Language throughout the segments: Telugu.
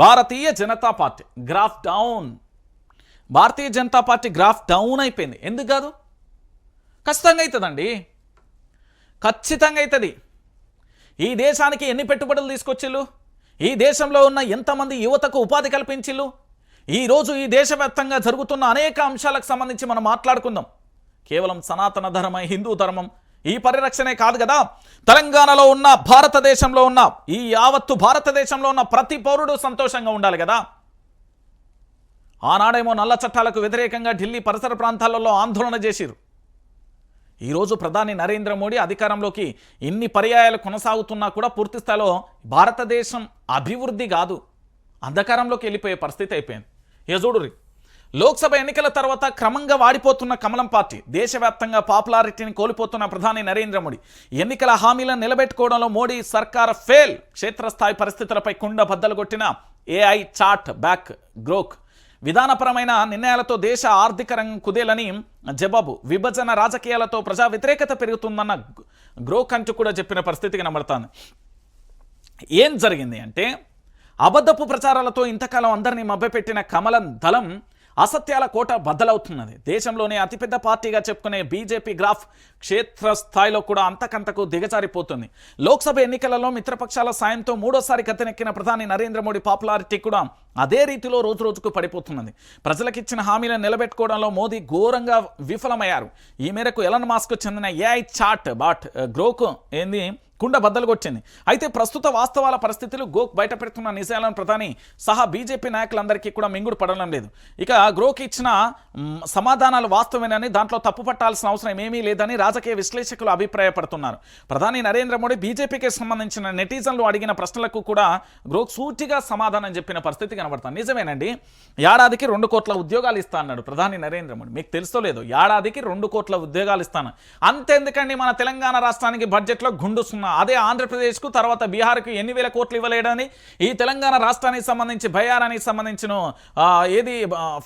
Bharatiya Janata Party graph down. Bharatiya Janata Party graph down అయిపోయింది. ఎందుకు కాదు? ఖచ్చితంగా అవుతుందండి. ఖచ్చితంగా అవుతుంది. ఈ దేశానికి ఎన్ని పెట్టుబడులు తీసుకొచ్చిళ్ళు? ఈ దేశంలో ఉన్న ఎంతమంది యువతకు ఉపాధి కల్పించిళ్ళు? ఈరోజు ఈ దేశవ్యాప్తంగా జరుగుతున్న అనేక అంశాలకు సంబంధించి మనం మాట్లాడుకుందాం. కేవలం సనాతన ధర్మం హిందూ ధర్మం ఈ పరిరక్షణే కాదు కదా. తెలంగాణలో ఉన్న భారతదేశంలో ఉన్న ఈ యావత్తు భారతదేశంలో ఉన్న ప్రతి పౌరుడు సంతోషంగా ఉండాలి కదా. ఆనాడేమో నల్ల చట్టాలకు వ్యతిరేకంగా ఢిల్లీ పరిసర ప్రాంతాలలో ఆందోళన చేసిరు ఈరోజు ప్రధాని నరేంద్ర మోడీ అధికారంలోకి ఇన్ని పర్యాయాలు కొనసాగుతున్నా కూడా పూర్తిస్థాయిలో భారతదేశం అభివృద్ధి కాదు. అంధకారంలోకి వెళ్ళిపోయే పరిస్థితి అయిపోయింది. ఇక చూడురి లోక్సభ ఎన్నికల తర్వాత క్రమంగా వాడిపోతున్న కమలం పార్టీ దేశవ్యాప్తంగా పాపులారిటీని కోల్పోతున్న ప్రధాని నరేంద్ర మోడీ. ఎన్నికల హామీలను నిలబెట్టుకోవడంలో మోడీ సర్కార్ ఫెయిల్. క్షేత్రస్థాయి పరిస్థితులపై కుండ బద్దలు కొట్టిన ఏఐ చాట్ బ్యాక్ గ్రోక్. విధానపరమైన నిర్ణయాలతో దేశ ఆర్థిక రంగం కుదేలని జవాబు విభజన రాజకీయాలతో ప్రజా వ్యతిరేకత పెరుగుతుందన్న గ్రోక్ అంటూ కూడా చెప్పిన పరిస్థితి కనబడుతోంది. ఏం జరిగింది అంటే అబద్ధపు ప్రచారాలతో ఇంతకాలం అందరినీ మభ్యపెట్టిన కమలం దళం అసత్యాల కోట బద్దలవుతున్నది. దేశంలోనే అతిపెద్ద పార్టీగా చెప్పుకునే బీజేపీ గ్రాఫ్ క్షేత్రస్థాయిలో కూడా అంతకంతకు దిగజారిపోతుంది. లోక్సభ ఎన్నికలలో మిత్రపక్షాల సాయంతో మూడోసారి గతెనెక్కిన ప్రధాని నరేంద్ర మోడీ పాపులారిటీ కూడా అదే రీతిలో రోజు రోజుకు పడిపోతున్నది. ప్రజలకిచ్చిన హామీలను నిలబెట్టుకోవడంలో మోదీ ఘోరంగా విఫలమయ్యారు. ఈ మేరకు ఎలన్ మాస్క్ చెందిన ఏఐ చాట్ బాట్ గ్రోకు ఏంది? కుండ బద్దలు కొట్టింది. అయితే ప్రస్తుత వాస్తవాల పరిస్థితులు గోక్ బయటపెడుతున్న నిజాలను ప్రధాని సహా బీజేపీ నాయకులందరికీ కూడా మింగుడు పడడం లేదు. ఇక గ్రోక్ ఇచ్చిన సమాధానాలు వాస్తవేనని దాంట్లో తప్పు పట్టాల్సిన అవసరం ఏమీ లేదని రాజకీయ విశ్లేషకులు అభిప్రాయపడుతున్నారు. ప్రధాని నరేంద్ర మోడీ బీజేపీకి సంబంధించిన నెటిజన్లు అడిగిన ప్రశ్నలకు కూడా గ్రోక్ సూటిగా సమాధానం చెప్పిన పరిస్థితి కనబడుతుంది. నిజమేనండి ఏడాదికి రెండు కోట్ల ఉద్యోగాలు ఇస్తా అన్నాడు ప్రధాని నరేంద్ర మోడీ. మీకు తెలుసో లేదు ఏడాదికి రెండు కోట్ల ఉద్యోగాలు ఇస్తాను. అంతెందుకండి మన తెలంగాణ రాష్ట్రానికి బడ్జెట్లో గుండు సున్నా అదే ఆంధ్రప్రదేశ్కు తర్వాత బీహార్కు ఎన్ని వేల కోట్లు ఇవ్వలేడని ఈ తెలంగాణ రాష్ట్రానికి సంబంధించి బయారానికి సంబంధించిన ఏది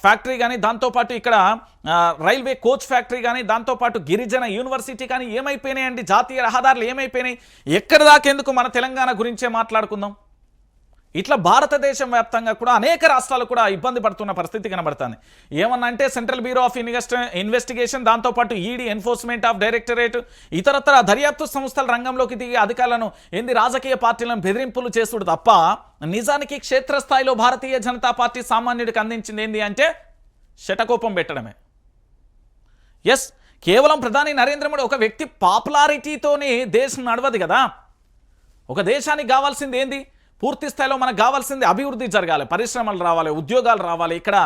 ఫ్యాక్టరీ కానీ దాంతోపాటు ఇక్కడ రైల్వే కోచ్ ఫ్యాక్టరీ కానీ దాంతోపాటు గిరిజన యూనివర్సిటీ కానీ ఏమైపోయినాయండి? జాతీయ రహదారులు ఏమైపోయినాయి? ఎక్కడి దాకెందుకు మన తెలంగాణ గురించే మాట్లాడుకుందాం? ఇట్లా భారతదేశం వ్యాప్తంగా కూడా అనేక రాష్ట్రాలు కూడా ఇబ్బంది పడుతున్న పరిస్థితి కనబడుతుంది. ఏమన్నా అంటే Central Bureau of Invest Investigation దాంతోపాటు ఈడీ ఎన్ఫోర్స్మెంట్ ఆఫ్ డైరెక్టరేట్ ఇతరత్ర దర్యాప్తు సంస్థల రంగంలోకి దిగి అధికారులను ఏంది రాజకీయ పార్టీలను బెదిరింపులు చేసుడు తప్ప నిజానికి క్షేత్రస్థాయిలో భారతీయ జనతా పార్టీ సామాన్యుడికి అందించింది ఏంది అంటే శటకోపం పెట్టడమే. ఎస్ కేవలం ప్రధాని నరేంద్ర మోడీ ఒక వ్యక్తి పాపులారిటీతోనే దేశం నడవదు కదా. ఒక దేశానికి కావాల్సింది ఏంది? పూర్తి స్థాయిలో మనకు కావాల్సింది అభివృద్ధి జరగాలి పరిశ్రమలు రావాలి ఉద్యోగాలు రావాలి. ఇక్కడ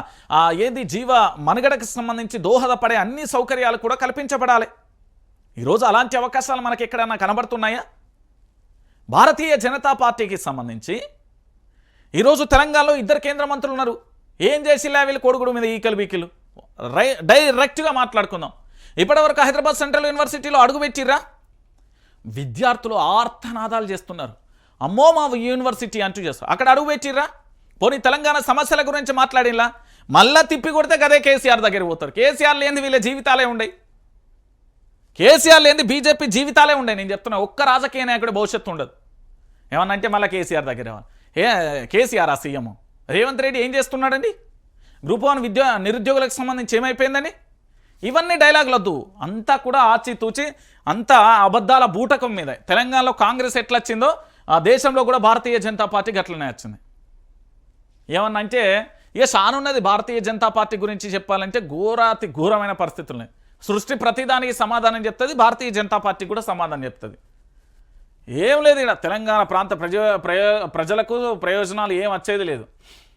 ఏది ఏంది జీవ మనుగడకు సంబంధించి దోహదపడే అన్ని సౌకర్యాలు కూడా కల్పించబడాలి. ఈరోజు అలాంటి అవకాశాలు మనకి ఎక్కడైనా కనబడుతున్నాయా? భారతీయ జనతా పార్టీకి సంబంధించి ఈరోజు తెలంగాణలో ఇద్దరు కేంద్ర మంత్రులు ఉన్నారు. ఏం చేసిలా వీళ్ళు కొడుకుడు మీద ఈకలు బీకిలు? రై డైరెక్ట్గా మాట్లాడుకుందాం. ఇప్పటివరకు హైదరాబాద్ సెంట్రల్ యూనివర్సిటీలో అడుగుపెట్టిర్రా విద్యార్థులు ఆర్తనాదాలు చేస్తున్నారు. అమ్మో మా యూనివర్సిటీ అంటూ చేస్తారు అక్కడ అడుగు పెట్టిర్రా? పోనీ తెలంగాణ సమస్యల గురించి మాట్లాడిలా? మళ్ళా తిప్పి కొడితే గదే కేసీఆర్ దగ్గర పోతారు. కేసీఆర్ లేని వీళ్ళ జీవితాలే ఉండయి. కేసీఆర్ లేని బీజేపీ జీవితాలే ఉండే నేను చెప్తున్నా ఒక్క రాజకీయ నాయకుడు భవిష్యత్తు ఉండదు. ఏమన్నా అంటే మళ్ళీ కేసీఆర్ దగ్గర ఏ కేసీఆర్ ఆ సీఎం? రేవంత్ రెడ్డి ఏం చేస్తున్నాడండి? గ్రూప్ వన్ విద్యా నిరుద్యోగులకు సంబంధించి ఏమైపోయిందని ఇవన్నీ డైలాగులు వద్దు. అంతా కూడా ఆచితూచి అంతా అబద్ధాల బూటకం మీద. తెలంగాణలో కాంగ్రెస్ ఎట్లా వచ్చిందో ఆ దేశంలో కూడా భారతీయ జనతా పార్టీ గట్లనే వచ్చింది. ఏమన్నా అంటే ఇక సానున్నది భారతీయ జనతా పార్టీ గురించి చెప్పాలంటే ఘోరాతి ఘోరమైన పరిస్థితులు సృష్టి ప్రతిదానికి సమాధానం చెప్తుంది భారతీయ జనతా పార్టీ కూడా సమాధానం చెప్తుంది. ఏం లేదు ఇక్కడ తెలంగాణ ప్రాంత ప్రజ ప్రయో ప్రజలకు ప్రయోజనాలు ఏం వచ్చేది లేదు.